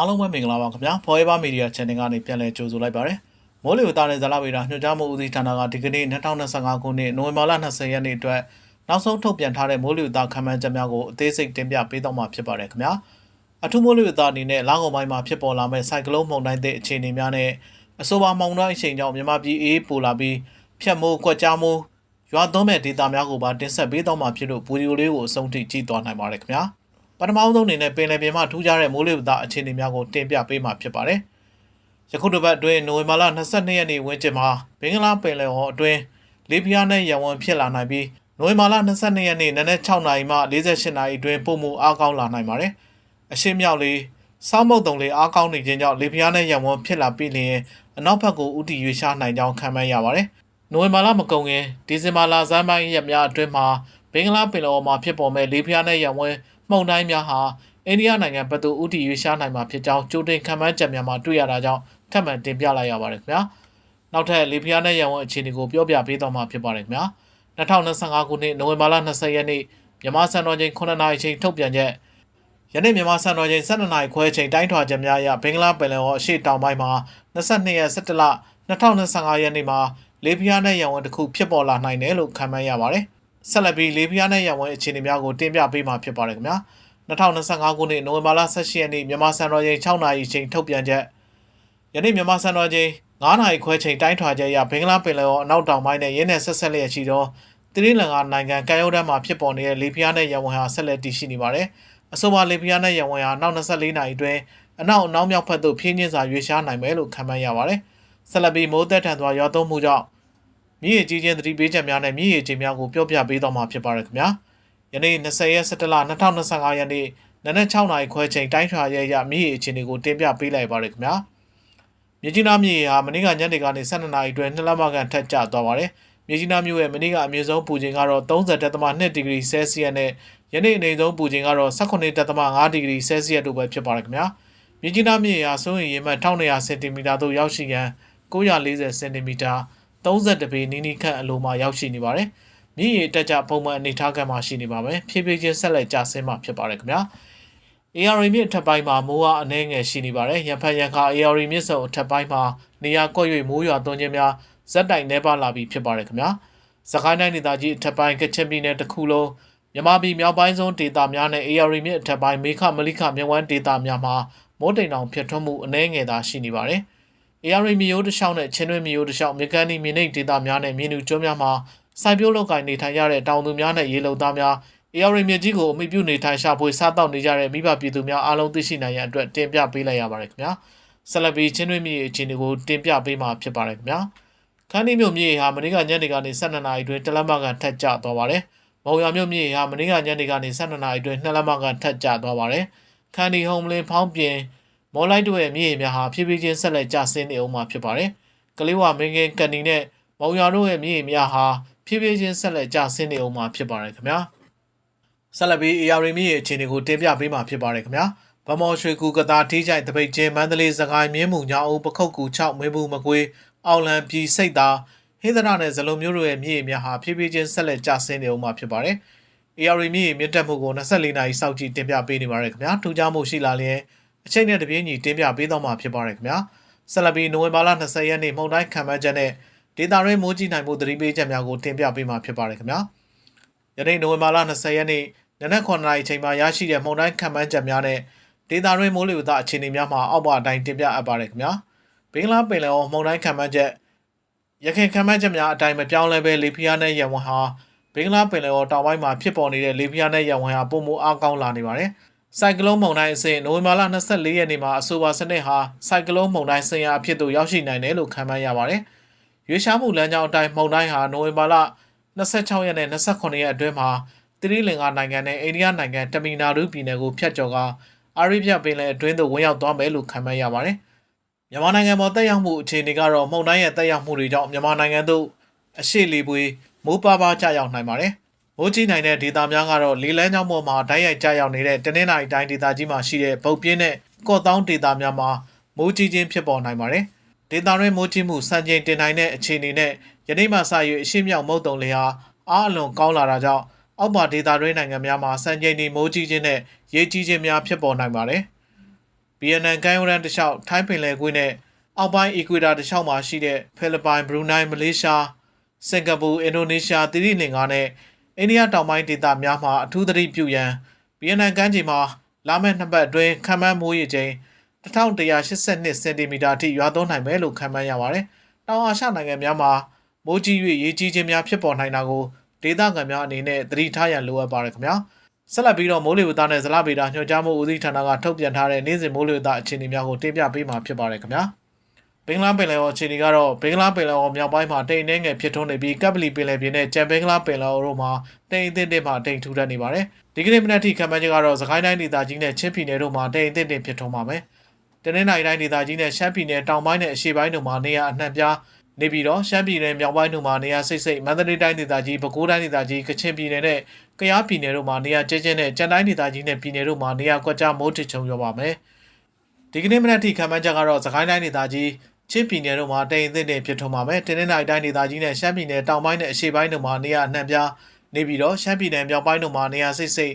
အားလုံးပဲမင်္ဂလာပါခင်ဗျာ Forever Media Channel ကနေပြန်လည်ကြိုဆိုလိုက်ပါရစေမိုးလေဝသနဲ့ဇာလဗေဒညွှန်ကြားမှုဦးစီးဌာနကဒီကနေ့2025ခုနှစ်နိုဝင်ဘာလ20ရက်နေ့အတွက်နောက်ဆုံးထုတ်ပြန်ထားတဲ့မိုးလေဝသခန့်မှန်းချက်များကိုအသေးစိတ်တင်ပြပေးတော့မှာဖြစ်ပါတယ်ခင်ဗျာအထူးမိုးလေဝသအနေနဲ့လကုန်ပိုင်းမှာဖြစ်ပေါ်လာမဲ့စိုက်ကလုန်းမုန်တိုင်းတဲ့အခြေအနေများနဲ့အဆိုပါမုန်တိုင်းအချိန်ကြောင့်မြန်မာပြည်အေးပိုလာပြီးဖြတ်မိုးကွက်ကြားမိုးရွာသွန်းမဲ့ဒေတာများကိုပါတင်ဆက်ပေးတော့မှာဖြစ်လို့ဗီဒီယိုလေးကိုအဆုံးထိကြည့်သွားနိုင်ပါတယ်ခင်ဗျာ ပထမဆုံးအနေနဲ့ပင်လယ်ပြင်မှာထူးခြားတဲ့မိုးလေဝသအခြေအနေများကိုတင်ပြပေးမှာဖြစ်ပါတယ်။ယခုတစ်ပတ်အတွင်းနိုဝင်ဘာလ22ရက်နေ့ဝန်းကျင်မှာဘင်္ဂလားပင်လယ်ဟောအတွင်းလေပြင်းနဲ့ရဝံဖြစ်လာနိုင်ပြီးနိုဝင်ဘာလ22ရက်နေ့နနက်6နာရီမှ48နာရီအတွင်းပုံမှုအားကောင်းလာနိုင်ပါတယ်။အရှင်းမြောက်လေးစောင်းမုတ်တုံလေးအားကောင်းနေခြင်းကြောင့်လေပြင်းနဲ့ရဝံဖြစ်လာပြီးလျင်အနောက်ဘက်ကိုဥတီရွေ့ရှားနိုင်ကြောင်းခန့်မှန်းရပါတယ်။နိုဝင်ဘာလမကုန်ခင်ဒီဇင်ဘာလဇန်ပိုင်းရက်များအတွင်းမှာ ဘင်္ဂလားပင်လယ်အော်မှာဖြစ်ပေါ်မဲ့လေပြင်းနဲ့ရဝံမှုန်တိုင်းများဟာအိန္ဒိယနိုင်ငံဘက်သို့ဥတီရွေ့ရှားနိုင်မှာဖြစ်ကြောင်းကြိုတင်ခံမှန်းချက်များမှာတွေ့ရတာကြောင့်ထပ်မံတင်ပြလိုက်ရပါတယ်ခင်ဗျာနောက်ထပ်လေပြင်းနဲ့ရဝံအခြေအနေကိုပြောပြပေးတော့မှာဖြစ်ပါတယ်ခင်ဗျာ2025ခုနှစ်နိုဝင်ဘာလ20ရက်နေ့မြန်မာစံတော်ချိန်9နာရီချိန်ထုတ်ပြန်ချက်ယနေ့မြန်မာစံတော်ချိန်12နာရီခွဲချိန်တိုင်းထွာချက်များအရဘင်္ဂလားပင်လယ်အော်အရှေ့တောင်ပိုင်းမှာ22ရက်17လ2025ရက်နေ့မှာလေပြင်းနဲ့ရဝံတစ်ခုဖြစ်ပေါ်လာနိုင်တယ်လို့ခန့်မှန်းရပါတယ် ဆက်လက်ပြီးလေပြင်းနဲ့ရဝံအခြေအနေများကိုတင်ပြပေးမှာဖြစ်ပါတယ်ခင်ဗျာ2025ခုနှစ်နိုဝင်ဘာလ18ရက်နေ့မြန်မာစံတော်ချိန်6နာရီချိန်ထုတ်ပြန်ချက်ယနေ့မြန်မာစံတော်ချိန်9နာရီခွဲချိန်တိုင်းထွာချက်အရဘင်္ဂလားပင်လယ်အော်အနောက်တောင်ပိုင်းနဲ့ရင်းနဲ့ဆက်ဆက်လျက်ရှိသောတိရိလင်္ကာနိုင်ငံကမ်းရိုးတန်းမှာဖြစ်ပေါ်နေတဲ့လေပြင်းနဲ့ရဝံဟာဆက်လက်တည်ရှိနေပါတယ်အဆိုပါလေပြင်းနဲ့ရဝံဟာနောက်24နာရီအတွင်းအနောက်အနောက်မြောက်ဘက်သို့ဖြင်းချင်းစာရွေ့ရှားနိုင်မယ်လို့ခန့်မှန်းရပါတယ်ဆက်လက်ပြီးမိုးသက်ထန်စွာရွာသွန်းမှုကြောင့် မြစ်ရည်ကြီးခြင်းသတိပေးချက်များနဲ့မြစ်ရည်ကြီးများကိုပြောပြပေးတော့မှာဖြစ်ပါတယ်ခင်ဗျာယနေ့20ရက်17လ2025ရက်နေ့နနက်6နာရီခွဲချိန်တိုင်းထွာရဲရမြစ်ရည်အခြေအနေကိုတင်ပြပေးလိုက်ပါရခင်ဗျာမြကြီးနားမြစ်ရည်ဟာမနေ့ကညနေကနေ12နာရီအတွင်းနှစ်လမကန်ထက်ကျသွားပါတယ်မြကြီးနားမြို့ရဲ့မနေ့ကအမြင့်ဆုံးပူချိန်ကတော့30.2ဒီဂရီဆဲလ်စီယပ်နဲ့ယနေ့အနေဆုံးပူချိန်ကတော့18.5ဒီဂရီဆဲလ်စီယပ်တို့ပဲဖြစ်ပါတယ်ခင်ဗျာမြကြီးနားမြစ်ရည်ဟာစိုးရင်ရေမှတ်1200စင်တီမီတာသို့ရောက်ရှိရန်940စင်တီမီတာ 30ပေနီးနီးခန့်အလိုမှာရောက်ရှိနေပါတယ်။မြင့်ရည်တက်ကြပုံမှန်အနေထားကမှာရှိနေပါမယ်။ဖြည်းဖြည်းချင်းဆက်လက်ကျဆင်းမှာဖြစ်ပါတယ်ခင်ဗျာ။ AR မြင့်အထက်ပိုင်းမှာမိုးအားအနှဲငယ်ရှိနေပါတယ်။ရန်ဖန်ရန်ခါ AR မြင့်စုံအထက်ပိုင်းမှာနေရာကွက်၍မိုးရွာသွန်းခြင်းများဇက်တိုင်နှဲပါလာပြီးဖြစ်ပါတယ်ခင်ဗျာ။စကိုင်းတိုင်းဒေသကြီးအထက်ပိုင်းကချင်ပြည်နယ်တစ်ခုလုံးမြန်မာပြည်မြောက်ပိုင်းဆုံးဒေသများနဲ့ AR မြင့်အထက်ပိုင်းမေခမလိခမြဝန်းဒေသများမှာမိုးတိမ်တောင်ဖြစ်ထွန်းမှုအနှဲငယ်သာရှိနေပါတယ်။ AR မျိုးတစ်လျှောက်နဲ့ချင်းတွင်းမျိုးတစ်လျှောက်မြေကန်ဒီမြေနိတ်ဒေသများနဲ့မြေနူကျွန်းများမှာစိုက်ပျိုးလုပ်ကိုင်နေထိုင်ရတဲ့တောင်သူများနဲ့ရေလုံသားများ AR မြေကြီးကိုအမိပြုနေထိုင်ရှာဖွေစားတောက်နေကြတဲ့မိဘပြည်သူများအားလုံးသိရှိနိုင်ရန်အတွက်တင်ပြပေးလိုက်ရပါတယ်ခင်ဗျာဆက်လက်ပြီးချင်းတွင်းမြေအခြေအနေကိုတင်ပြပေးမှာဖြစ်ပါတယ်ခင်ဗျာခန်းဒီမြို့မြေဟာမနေ့ကညနေကနေ12နာရီအတွင်းတလက်မကန်ထက်ကျသွားပါတယ်မုံရမြို့မြေဟာမနေ့ကညနေကနေ12နာရီအတွင်း2လက်မကန်ထက်ကျသွားပါတယ်ခန်းဒီဟုံးလင်းဖောင်းပြင် မော်လိုက်တို့ရဲ့မြေများဟာဖြည်းဖြည်းချင်းဆက်လက်ကျဆင်းနေအောင်မှာဖြစ်ပါတယ်ကလေးဝမင်းကင်းကန်နီနဲ့မုံရတို့ရဲ့မြေများဟာဖြည်းဖြည်းချင်းဆက်လက်ကျဆင်းနေအောင်မှာဖြစ်ပါတယ်ခင်ဗျာဆက်လက်ပြီး AR မြင့်ရဲ့အခြေအနေကိုတင်ပြပေးမှာဖြစ်ပါတယ်ခင်ဗျာဗမော်ရွှေကူကတာထီးချိုင်တပိတ်ကျင်းမန္တလေးစကိုင်းမြင်းမှုညောင်ဦးပခုတ်ကူ6မွေးဘူးမကွေးအောင်လံပြည်စိတ်သာဟင်းသရနဲ့ဇလုံမျိုးတို့ရဲ့မြေများဟာဖြည်းဖြည်းချင်းဆက်လက်ကျဆင်းနေအောင်မှာဖြစ်ပါတယ် AR မြင့်မြင့်တက်မှုကို24နာရီစောင့်ကြည့်တင်ပြပေးနေပါတယ်ခင်ဗျာထူးခြားမှုရှိလာလျင် အချိန်နဲ့တပြေးညီတင်ပြပေးတော့မှာဖြစ်ပါတယ်ခင်ဗျာဆက်လက်ပြီးနိုဝင်ဘာလ20ရက်နေ့မှုန်တိုင်းခံမှန်းချက်နဲ့ဒေတာရဲမိုးကြီးနိုင်မှုသတိပေးချက်များကိုတင်ပြပေးမှာဖြစ်ပါတယ်ခင်ဗျာယနေ့နိုဝင်ဘာလ20ရက်နေ့နနက်9နာရီချိန်မှာရရှိတဲ့မှုန်တိုင်းခံမှန်းချက်များနဲ့ဒေတာရဲမိုးလေဝသအခြေအနေများမှာအောက်ပါအတိုင်းတင်ပြအပ်ပါတယ်ခင်ဗျာဘင်္ဂလားပင်လယ်အော်မှုန်တိုင်းခံမှန်းချက်ရခိုင်ခံမှန်းချက်များအတိုင်းမပြောင်းလဲပဲလေပြင်းနဲ့ရဝံဟာဘင်္ဂလားပင်လယ်အော်တောင်ပိုင်းမှာဖြစ်ပေါ်နေတဲ့လေပြင်းနဲ့ရဝံဟာပုံမအားကောင်းလာနေပါတယ် ဆိုင်ကလုန်းမုန်တိုင်းအဆင့်နိုဝင်ဘာလ24ရက်နေ့မှာအဆိုပါစနစ်ဟာဆိုင်ကလုန်းမုန်တိုင်းဆင်ရာအဖြစ်သို့ရောက်ရှိနိုင်တယ်လို့ခန့်မှန်းရပါတယ်။ရွေးရှားမှုလမ်းကြောင်းအတိုင်းမုန်တိုင်းဟာနိုဝင်ဘာလ26ရက်နဲ့28ရက်အတွင်းမှာသီရိလင်္ကာနိုင်ငံနဲ့အိန္ဒိယနိုင်ငံတမီနာရူပြည်နယ်ကိုဖျက်ကျော်ကအာရိဗျပင်လယ်အတွင်းသို့ဝင်ရောက်သွားမယ်လို့ခန့်မှန်းရပါတယ်။မြန်မာနိုင်ငံပေါ်တက်ရောက်မှုအခြေအနေကတော့မုန်တိုင်းရဲ့တက်ရောက်မှုတွေကြောင့်မြန်မာနိုင်ငံသို့အရှိလီပွေမိုးပါပါကျရောက်နိုင်ပါတယ်။ မိုးကြီးနိုင်တဲ့ဒေသများကတော့လေလန်းကြောင်းပေါ်မှာဓာတ်ရိုက်ကျရောက်နေတဲ့တနင်္လာရီတိုင်းဒေသကြီးမှာရှိတဲ့ဗုတ်ပြင်းနဲ့ကော့တောင်းဒေသများမှာမိုးကြီးခြင်းဖြစ်ပေါ်နိုင်ပါတယ်။ဒေသတွင်းမိုးကြီးမှုစံချိန်တင်နိုင်တဲ့အခြေအနေနဲ့ယနေ့မှစ၍အရှိမြောက်မုတ်တုံလေဟာအားအလွန်ကောင်းလာတာကြောင့်အောက်ပါဒေသတွင်းနိုင်ငံများမှာစံချိန်တင်မိုးကြီးခြင်းနဲ့ရေကြီးခြင်းများဖြစ်ပေါ်နိုင်ပါတယ်။ဗီယက်နမ်ကမ်းရိုးတန်းတစ်လျှောက်ထိုင်းပင်လယ်ကွေ့နဲ့အောက်ပိုင်းအီကွေတာတစ်လျှောက်မှာရှိတဲ့ဖိလစ်ပိုင်ဘရူနိုင်းမလေးရှားစင်ကာပူအင်ဒိုနီးရှားသီရိလင်္ကာနဲ့ အိန္ဒိယတောင်ပိုင်းဒေသများမှာအထူးသတိပြုရန်ဗီယက်နမ်ကမ်းခြေမှာလာမယ့်နှစ်ပတ်အတွင်းခန့်မှန်းမိုးရေချိန်1182စင်တီမီတာထိရွာသွန်းနိုင်မယ်လို့ခန့်မှန်းရပါတယ်။တောင်အာရှနိုင်ငံများမှာမိုးကြီး၍ရေကြီးခြင်းများဖြစ်ပေါ်နိုင်တာကိုဒေသခံများအနေနဲ့သတိထားရန်လိုအပ်ပါတယ်ခင်ဗျာ။ဆက်လက်ပြီးတော့မိုးလေဝသနဲ့ဇလဗေဒညွှန်ကြားမှုဦးစီးဌာနကထုတ်ပြန်ထားတဲ့နေ့စဉ်မိုးလေဝသအခြေအနေများကိုတင်ပြပေးမှာဖြစ်ပါတယ်ခင်ဗျာ။ ဘင်္ဂလားပင်လယ်အော်အခြေအနေကတော့ဘင်္ဂလားပင်လယ်အော်မြောက်ပိုင်းမှာတိမ်နှဲငယ်ဖြစ်ထွန်းနေပြီးကပ်ပလီပင်လယ်ပြင်နဲ့ကြံဘင်္ဂလားပင်လယ်အော်တို့မှာတိမ်အသင့်တစ်မှတိမ်ထူထပ်နေပါတယ်။ဒီကနေ့မနက်ထိခံမှန်းချက်ကတော့စကိုင်းတိုင်းဒေသကြီးနဲ့ချင်းပြည်နယ်တို့မှာတိမ်အသင့်တစ်ဖြစ်ထွန်းပါမယ်။တနင်္လာရီတိုင်းဒေသကြီးနဲ့ရှမ်းပြည်နယ်တောင်ပိုင်းနဲ့အရှေ့ပိုင်းတို့မှာနေရာအနှံ့ပြားနေပြီးတော့ရှမ်းပြည်နယ်မြောက်ပိုင်းတို့မှာနေရာစိတ်စိတ်မန္တလေးတိုင်းဒေသကြီးပဲခူးတိုင်းဒေသကြီးကချင်ပြည်နယ်နဲ့ကယားပြည်နယ်တို့မှာနေရာကျဲကျဲနဲ့ကြံတိုင်းဒေသကြီးနဲ့ပြည်နယ်တို့မှာနေရာကွက်ကြားမိုးထစ်ချုံရောပါမယ်။ ဒီကနေ့မနက်ထိခံမှန်းချက်ကတော့စကိုင်းတိုင်းဒေသကြီးချင်းပြည်နယ်တို့မှာတိမ်အသင့်တင်ဖြစ်ထွန်းပါမယ်။တင်းနှိုင်တိုင်းဒေသကြီးနဲ့ရှမ်းပြည်နယ်တောင်ပိုင်းနဲ့အရှေ့ပိုင်းတို့မှာနေရာအနှံ့ပြားနေပြီးတော့ရှမ်းပြည်နယ်မြောက်ပိုင်းတို့မှာနေရာစိတ်စိတ်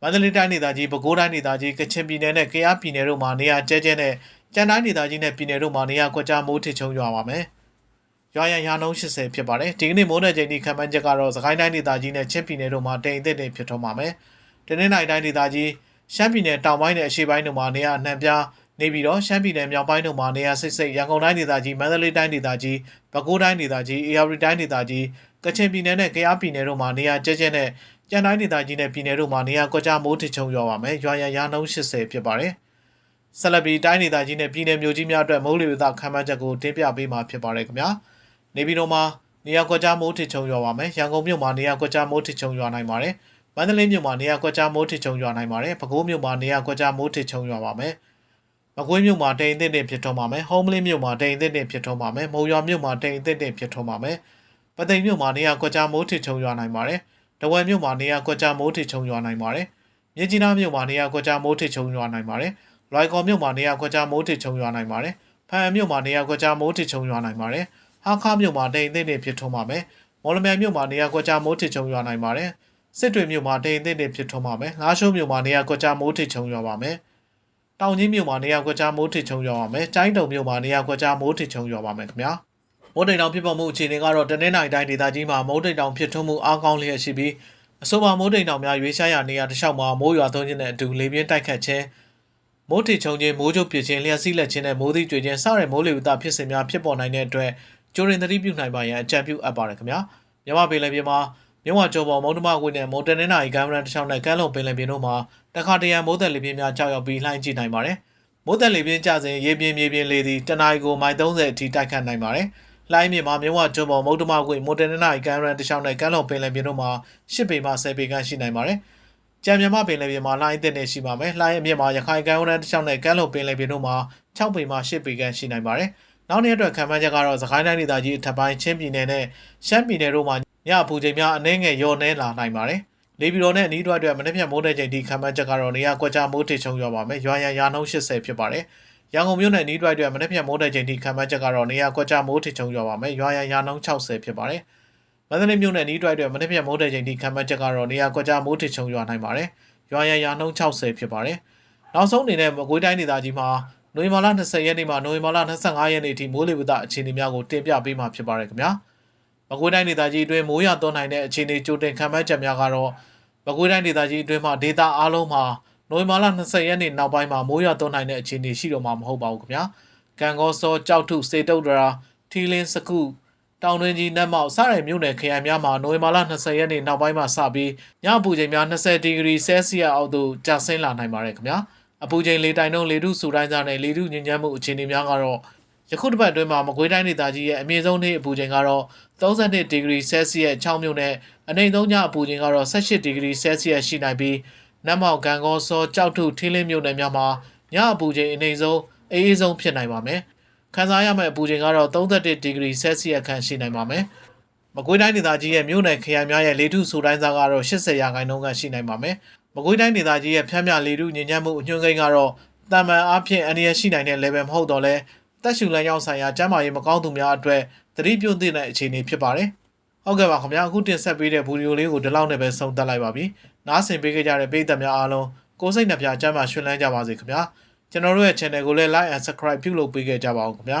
မန္တလေးတိုင်းဒေသကြီးပဲခူးတိုင်းဒေသကြီးကချင်ပြည်နယ်နဲ့ကယားပြည်နယ်တို့မှာနေရာကျဲကျဲနဲ့ကြံတိုင်းဒေသကြီးနဲ့ပြည်နယ်တို့မှာနေရာကွက်ကြားမိုးထစ်ချုံရွာပါမယ်။ရွာရန်ရာနှုန်း80ဖြစ်ပါတယ်။ဒီကနေ့မိုးနယ်ချိန်ဒီခံမှန်းချက်ကတော့စကိုင်းတိုင်းဒေသကြီးနဲ့ချင်းပြည်နယ်တို့မှာတိမ်အသင့်တင်ဖြစ်ထွန်းပါမယ်။တင်းနှိုင်တိုင်းဒေသကြီး ရှမ်းပြည်နယ်တောင်ပိုင်းနဲ့အရှေ့ပိုင်းတို့မှာနေရာအနှံ့ပြားနေပြီးတော့ရှမ်းပြည်နယ်မြောက်ပိုင်းတို့မှာနေရာစိတ်စိတ်ရန်ကုန်တိုင်းဒေသကြီးမန္တလေးတိုင်းဒေသကြီးပဲခူးတိုင်းဒေသကြီးအေရဝတီတိုင်းဒေသကြီးကချင်ပြည်နယ်နဲ့ကယားပြည်နယ်တို့မှာနေရာကျဲကျဲနဲ့ကြံတိုင်းဒေသကြီးနဲ့ပြည်နယ်တို့မှာနေရာကွက်ကြားမိုးထစ်ချုံရွာပါမယ်ရွာရန်ရာနှုန်း80ဖြစ်ပါတယ်ဆက်လက်ပြီးတိုင်းဒေသကြီးနဲ့ပြည်နယ်မြို့ကြီးများအတွက်မိုးလေဝသခန့်မှန်းချက်ကိုတင်ပြပေးမှာဖြစ်ပါတယ်ခင်ဗျာနေပြည်တော်မှာနေရာကွက်ကြားမိုးထစ်ချုံရွာပါမယ်ရန်ကုန်မြို့မှာနေရာကွက်ကြားမိုးထစ်ချုံရွာနိုင်ပါတယ် မန္တလေးမြို့မှာနေရာကွက်ကြားမိုးထစ်ချုံရွာနိုင်ပါတယ်ပဲခူးမြို့မှာနေရာကွက်ကြားမိုးထစ်ချုံရွာပါမယ်မကွေးမြို့မှာတိမ်အသင့်တင်ဖြစ်ထွန်းပါမယ်။ဟုံးမလင်းမြို့မှာတိမ်အသင့်တင်ဖြစ်ထွန်းပါမယ်။မုံရွာမြို့မှာတိမ်အသင့်တင်ဖြစ်ထွန်းပါမယ်။ပသိမ်မြို့မှာနေရာကွက်ကြားမိုးထစ်ချုံရွာနိုင်ပါတယ်။တဝယ်မြို့မှာနေရာကွက်ကြားမိုးထစ်ချုံရွာနိုင်ပါတယ်။မြင်းကြီးနားမြို့မှာနေရာကွက်ကြားမိုးထစ်ချုံရွာနိုင်ပါတယ်။လွိုင်ကော်မြို့မှာနေရာကွက်ကြားမိုးထစ်ချုံရွာနိုင်ပါတယ်။ဖန်မြို့မှာနေရာကွက်ကြားမိုးထစ်ချုံရွာနိုင်ပါတယ်။ဟာခါမြို့မှာတိမ်အသင့်တင်ဖြစ်ထွန်းပါမယ်။မော်လမြိုင်မြို့မှာနေရာကွက်ကြားမိုးထစ်ချုံရွာနိုင်ပါတယ်။ စစ်တွေမြို့မှာတိမ်အသင့်တင်ဖြစ်ထွန်းပါမယ်။ငါးရှုံးမြို့မှာနေရာကွက်ကြားမိုးထစ်ချုံရွာပါမယ်။တောင်ကြီးမြို့မှာနေရာကွက်ကြားမိုးထစ်ချုံရွာပါမယ်။ကျိုင်းတုံမြို့မှာနေရာကွက်ကြားမိုးထစ်ချုံရွာပါမယ်ခင်ဗျာ။မိုးတိမ်တောင်ဖြစ်ပေါ်မှုအခြေအနေကတော့တနင်္လာရီတိုင်းဒေသကြီးမှာမိုးတိမ်တောင်ဖြစ်ထွန်းမှုအားကောင်းလျက်ရှိပြီးအဆိုပါမိုးတိမ်တောင်များရွေးရှားရာနေရာတစ်လျှောက်မှာမိုးရွာသွန်းခြင်းနဲ့အတူလေပြင်းတိုက်ခတ်ခြင်းမိုးထစ်ချုံခြင်းမိုးကြိုးပစ်ခြင်းလျှက်စီးလက်ခြင်းနဲ့မိုးသီးကြွေခြင်းစတဲ့မိုးလေဝသဖြစ်စဉ်များဖြစ်ပေါ်နိုင်တဲ့အတွက်ကျိုးရင်သတိပြုနိုင်ပါရန်အကြံပြုအပ်ပါတယ်ခင်ဗျာ။မြမပင်လယ်ပြင်မှာ မြဝကျော်ပေါ်မုံတမကွေနဲ့မုံတနင်္လာရီကမ်းမရန်တစ်လျှောက်နဲ့ကမ်းလုံပင်လယ်ပြင်တို့မှာတခါတရံမိုးသက်လေပြင်းများကြောက်ရောက်ပြီးလှိုင်းကြည့်နိုင်ပါတယ်။မိုးတက်လေပြင်းကျစဉ်ရေပြင်းမြေပြင်းလေသည်တနအီကိုမိုင်30အထိတိုက်ခတ်နိုင်ပါတယ်။လိုင်းမြေမှာမြဝကျွန်းပေါ်မုတ်တမကွေမိုတနင်္လာရီကန်ရန်တခြားနဲ့ကမ်းလွန်ပင်လယ်ပြင်တို့မှာ10ပေမှ10ပေခန့်ရှိနိုင်ပါတယ်။ကြံမြမပင်လယ်ပြင်မှာလိုင်းအသစ်နဲ့ရှိပါမယ်။လိုင်းအမြင့်မှာရခိုင်ကမ်းရန်တခြားနဲ့ကမ်းလွန်ပင်လယ်ပြင်တို့မှာ6ပေမှ10ပေခန့်ရှိနိုင်ပါတယ်။နောက်နေ့အတွက်ခံမှန်းချက်ကတော့စကိုင်းတိုင်းဒေသကြီးအထက်ပိုင်းချင်းပြည်နယ်နဲ့ရှမ်းပြည်နယ်တို့မှာ ညအပူချိန်များအနည်းငယ်လျော့နှဲလာနိုင်ပါတယ်။လေပြည်တော်နဲ့အနီးတွက်အတွက်မနေ့ဖြန်မိုးတဲ့ချိန်ဒီခံမှန်းချက်ကတော့နေရာကွက်ကြားမိုးထစ်ချုံရွာပါမယ်။ရွာရန်ရာနှုန်း80ဖြစ်ပါတယ်။ရန်ကုန်မြို့နယ်နီးတွိုက်အတွက်မနေ့ဖြန်မိုးတဲ့ချိန်ထိခံမှန်းချက်ကတော့နေရာကွက်ကြားမိုးထစ်ချုံရွာပါမယ်။ရွာရန်ရာနှုန်း60ဖြစ်ပါတယ်။မန္တလေးမြို့နယ်နီးတွိုက်အတွက်မနေ့ဖြန်မိုးတဲ့ချိန်ထိခံမှန်းချက်ကတော့နေရာကွက်ကြားမိုးထစ်ချုံရွာနိုင်ပါတယ်။ရွာရန်ရာနှုန်း60ဖြစ်ပါတယ်။နောက်ဆုံးအနေနဲ့မကွေးတိုင်းဒေသကြီးမှာနိုဝင်ဘာလ20ရက်နေ့မှနိုဝင်ဘာလ25ရက်နေ့ထိမိုးလေဝသအခြေအနေများကိုတင်ပြပေးမှာဖြစ်ပါတယ်ခင်ဗျာ။ မကွေးတိုင်းဒေသကြီးအတွင်းမိုးရွာသွန်းနိုင်တဲ့အခြေအနေကြိုတင်ခံမှန်းချက်များကတော့မကွေးတိုင်းဒေသကြီးအတွင်းမှာဒေသအားလုံးမှာနိုဝင်ဘာလ20ရက်နေ့နောက်ပိုင်းမှာမိုးရွာသွန်းနိုင်တဲ့အခြေအနေရှိတော့မှာမဟုတ်ပါဘူးခင်ဗျာ။ကံကောစောကြောက်ထုစေတုတ်ဒရာထီလင်းစကုတောင်တွင်းကြီးနတ်မောက်စတဲ့မြို့နယ်ခရိုင်များမှာနိုဝင်ဘာလ20ရက်နေ့နောက်ပိုင်းမှာစပြီးညအပူချိန်များ20ဒီဂရီဆဲဆီယပ်အောက်သို့ကျဆင်းလာနိုင်ပါတယ်ခင်ဗျာ။အပူချိန်လေတိုင်နှုန်းလေထုစူတိုင်းစားနဲ့လေထုညဉ့်ညမ်းမှုအခြေအနေများကတော့ယခုတစ်ပတ်အတွင်းမှာမကွေးတိုင်းဒေသကြီးရဲ့အမြင့်ဆုံးနေ့အပူချိန်ကတော့ 32ဒီဂရီဆဲဆီယပ်6မြို့နဲ့အနိမ့်ဆုံးညအပူချိန်ကတော့18ဒီဂရီဆဲဆီယပ်ရှိနိုင်ပြီးနတ်မောက်ကန်ကောစောကြောက်ထုထင်းလင်းမြို့နယ်များမှာညအပူချိန်အနိမ့်ဆုံးအေးအေးဆုံးဖြစ်နိုင်ပါမယ်။ခံစားရမယ့်အပူချိန်ကတော့31ဒီဂရီဆဲဆီယပ်ခန့်ရှိနိုင်ပါမယ်။မကွေးတိုင်းဒေသကြီးရဲ့မြို့နယ်ခရိုင်များရဲ့လေထုစူတိုင်းစားကတော့80ရာခိုင်နှုန်းကရှိနိုင်ပါမယ်။မကွေးတိုင်းဒေသကြီးရဲ့ဖျက်မြလေထုညဉ့်ညမ်းမှုအညွှန်းကိန်းကတော့တာမန်အားဖြင့်အန္တရာယ်ရှိနိုင်တဲ့ level မဟုတ်တော့လဲတက်ရှူလမ်းကြောင်းဆိုင်ရာကျန်းမာရေးမကောင်းသူများအတွက် သတိပြုသင့်တဲ့အခြေအနေဖြစ်ပါတယ်။ဟုတ်ကဲ့ပါခင်ဗျာအခုတင်ဆက်ပေးတဲ့ဗီဒီယိုလေးကိုဒီလောက်နဲ့ပဲဆုံးသက်လိုက်ပါပြီ။နားဆင်ပေးကြတဲ့ပရိသတ်များအားလုံးကိုယ်စိတ်နှပြကျန်းမာရွှင်လန်းကြပါစေခင်ဗျာ။ကျွန်တော်တို့ရဲ့ channel ကိုလည်း like and subscribe ပြုလုပ်ပေးခဲ့ကြပါအောင်ခင်ဗျာ